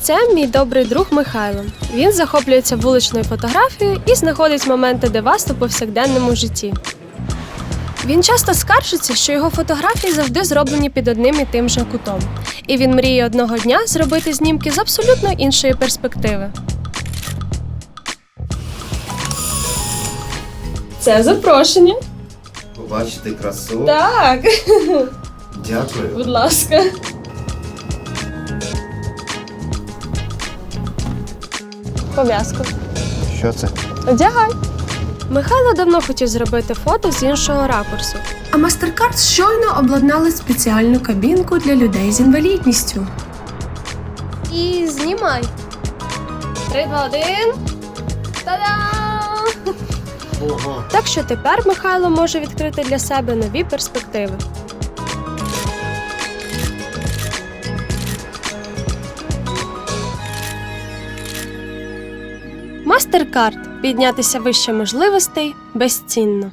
це мій добрий друг Михайло. Він захоплюється вуличною фотографією і знаходить моменти девасту у повсякденному житті. Він часто скаржиться, що його фотографії завжди зроблені під одним і тим же кутом. І він мріє одного дня зробити знімки з абсолютно іншої перспективи. Це запрошення. Побачити красу. Так, Дякую. будь ласка. Пов'язку. Що це? Одягай. Михайло давно хотів зробити фото з іншого ракурсу. А MasterCard щойно обладнали спеціальну кабінку для людей з інвалідністю. І знімай. Три, два, один. Та-дам! Ого. Так що тепер Михайло може відкрити для себе нові перспективи. MasterCard. Піднятися вище можливостей безцінно.